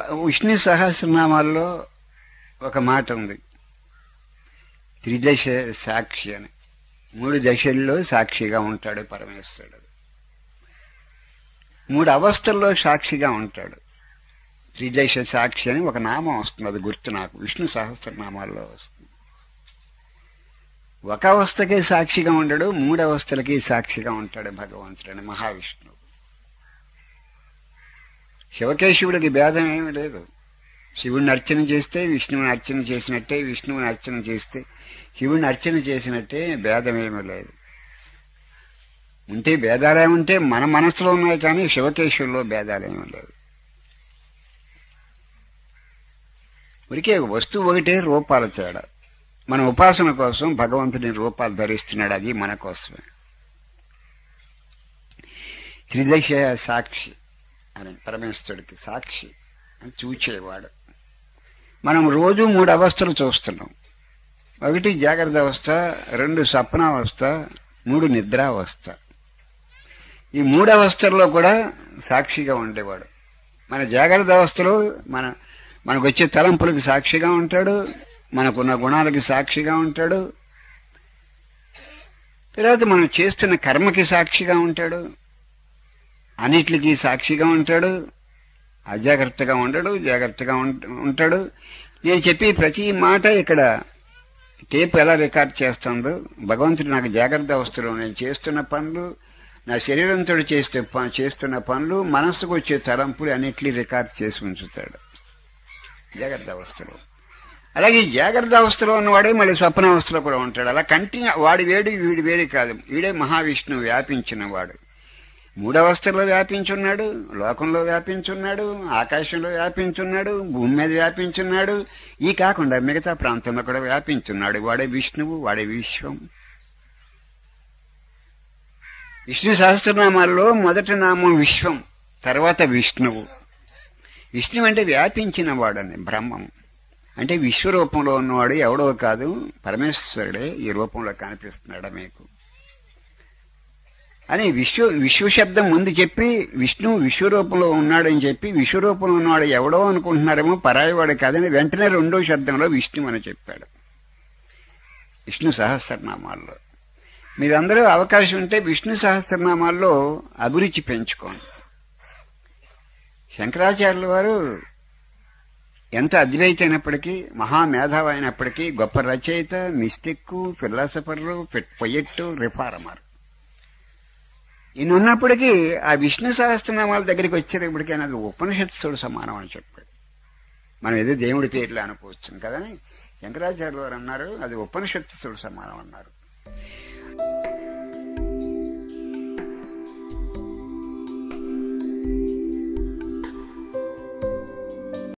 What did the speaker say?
విష్ణు సహస్రనామాల్లో ఒక మాట ఉంది. త్రిదశ సాక్షి అని. మూడు దశల్లో సాక్షిగా ఉంటాడు పరమేశ్వరుడు. మూడు అవస్థల్లో సాక్షిగా ఉంటాడు. త్రిదశ సాక్షి అని ఒక నామం వస్తుంది. అది గుర్తు నాకు. విష్ణు సహస్రనామాల్లో వస్తుంది. ఒక అవస్థకే సాక్షిగా ఉండడు మూడు అవస్థలకి సాక్షిగా ఉంటాడు భగవంతుడని మహావిష్ణువు. శివకేశవుడికి భేదం ఏమీ లేదు. శివుని అర్చన చేస్తే విష్ణువుని అర్చన చేసినట్టే విష్ణువుని అర్చన చేస్తే శివుడిని అర్చన చేసినట్టే భేదమేమి లేదు. ఉంటే భేదాలేముంటే మన మనసులో ఉన్నాయి కానీ శివకేశవుల్లో భేదాలేమీ లేదు ఉరికే వస్తువు ఒకటే రూపాల తేడా. మన ఉపాసన కోసం భగవంతుని రూపాలు ధరిస్తున్నాడు అది మన కోసమే. త్రిదశ సాక్షి. అని పరమేశ్వరుడికి సాక్షి అని చూచేవాడు. మనం రోజు మూడు అవస్థలు చూస్తున్నాం. ఒకటి జాగ్రత్త అవస్థ రెండు స్వప్నావస్థ మూడు నిద్రావస్థ. ఈ మూడు అవస్థల్లో కూడా సాక్షిగా ఉండేవాడు. మన జాగ్రత్త అవస్థలో మన మనకు వచ్చే తలంపులకు సాక్షిగా ఉంటాడు మనకున్న గుణాలకి సాక్షిగా ఉంటాడు. తర్వాత మనం చేస్తున్న కర్మకి సాక్షిగా ఉంటాడు. అన్నిటికి సాక్షిగా ఉంటాడు అజాగ్రత్తగా ఉండడు జాగ్రత్తగా ఉంటాడు. నేను చెప్పి ప్రతి మాట ఇక్కడ టేప్ ఎలా రికార్డ్ చేస్తుందో భగవంతుడు నాకు జాగ్రత్త అవస్థలో నేను చేస్తున్న పనులు నా శరీరంతో చేస్తే చేస్తున్న పనులు మనస్సుకు వచ్చే తలంపులు అన్నిటినీ రికార్డ్ చేసి ఉంచుతాడు. జాగ్రత్త అవస్థలో. అలాగే జాగ్రత్త అవస్థలో ఉన్నవాడే మళ్ళీ స్వప్న అవస్థలో కూడా ఉంటాడు. అలా కంటిన్యూ వాడి వేడి వీడి వేడి కాదు. వీడే మహావిష్ణువు వ్యాపించిన వాడు మూడవస్థలో వ్యాపించున్నాడు లోకంలో వ్యాపించున్నాడు ఆకాశంలో వ్యాపించున్నాడు భూమి మీద వ్యాపించున్నాడు. ఈ కాకుండా మిగతా ప్రాంతంలో కూడా వ్యాపించున్నాడు. వాడే విష్ణువు వాడే విశ్వం. విష్ణు సహస్రనామాల్లో మొదటి నామం విశ్వం తర్వాత విష్ణువు. విష్ణువు అంటే వ్యాపించిన వాడని బ్రహ్మం. అంటే విశ్వరూపంలో ఉన్నవాడు ఎవడో కాదు పరమేశ్వరుడే ఈ రూపంలో కనిపిస్తున్నాడు మీకు. అని విశ్వ విశ్వ శబ్దం ముందు చెప్పి విష్ణు విశ్వరూపంలో ఉన్నాడని చెప్పి విశ్వరూపంలో ఉన్నవాడు ఎవడో అనుకుంటున్నారేమో పరాయవాడు కాదని వెంటనే రెండో శబ్దంలో విష్ణు అని చెప్పాడు. విష్ణు సహస్రనామాల్లో. మీరందరూ అవకాశం ఉంటే విష్ణు సహస్రనామాల్లో అభిరుచి పెంచుకోండి. శంకరాచార్యుల వారు ఎంత అద్వైత అయినప్పటికీ మహామేధావి అయినప్పటికీ గొప్ప రచయిత మిస్టిక్ ఫిలాసఫర్లు పొయ్యట్టు రిఫార్మర్. ఈయన ఉన్నప్పటికీ ఆ విష్ణు సహస్రనామాల దగ్గరికి వచ్చేటప్పటికీ అది ఉపనిషత్తుడు సమానం అని చెప్పాడు. మనం ఏదో దేవుడి పేర్లు అనుకోవచ్చు కదా అని వారు అన్నారు అది ఉపనిషత్తుడు సమానం అన్నారు.